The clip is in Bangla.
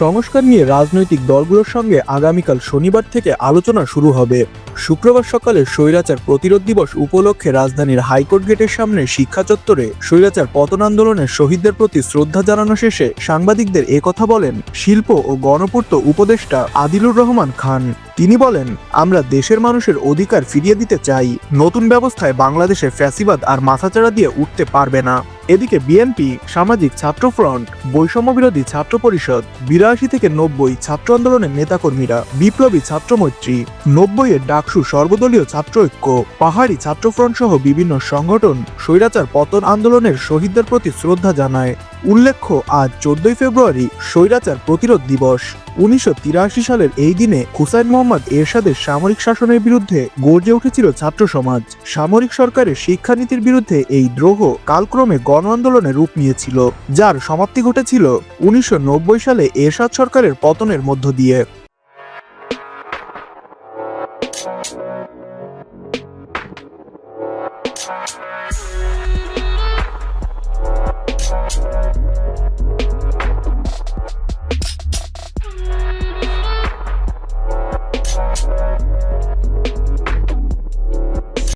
সংস্কার নিয়ে রাজনৈতিক দলগুলোর সঙ্গে আগামীকাল শনিবার থেকে আলোচনা শুরু হবে। শুক্রবার সকালে স্বৈরাচার প্রতিরোধ দিবস উপলক্ষে রাজধানীর হাইকোর্ট গেটের সামনে শিক্ষা চত্বরে স্বৈরাচার পতন আন্দোলনের শহীদদের প্রতি শ্রদ্ধা জানানো শেষে সাংবাদিকদের একথা বলেন শিল্প ও গণপূর্ত উপদেষ্টা আদিলুর রহমান খান। তিনি বলেন, আমরা দেশের মানুষের অধিকার ফিরিয়ে দিতে চাই। নতুন ব্যবস্থায় বাংলাদেশে ফ্যাসিবাদ আর মাথাচাড়া দিয়ে উঠতে পারবে না। এদিকে বিএনপি, সামাজিক ছাত্রফ্রন্ট বৈষম্য বিরোধী ছাত্র পরিষদ, বিরাশি থেকে নব্বই ছাত্র আন্দোলনের নেতাকর্মীরা বিপ্লবী ছাত্র মৈত্রী নব্বই এর ডাকসু সর্বদলীয় ছাত্র ঐক্য, পাহাড়ি ছাত্রফ্রন্ট সহ বিভিন্ন সংগঠন স্বৈরাচার পতন আন্দোলনের শহীদদের প্রতি শ্রদ্ধা জানায়। উল্লেখ্য, আজ চোদ্দই ফেব্রুয়ারি স্বৈরাচার প্রতিরোধ দিবস। উনিশশো তিরাশি সালের এই দিনে হুসাইন মোহাম্মদ এরশাদের সামরিক শাসনের বিরুদ্ধে গর্জে উঠেছিল ছাত্র সমাজ। সামরিক সরকারের শিক্ষানীতির বিরুদ্ধে এই দ্রোহ কালক্রমে গণ আন্দোলনে রূপ নিয়েছিল, যার সমাপ্তি ঘটেছিল উনিশশো নব্বই সালে এরশাদ সরকারের পতনের মধ্য দিয়ে।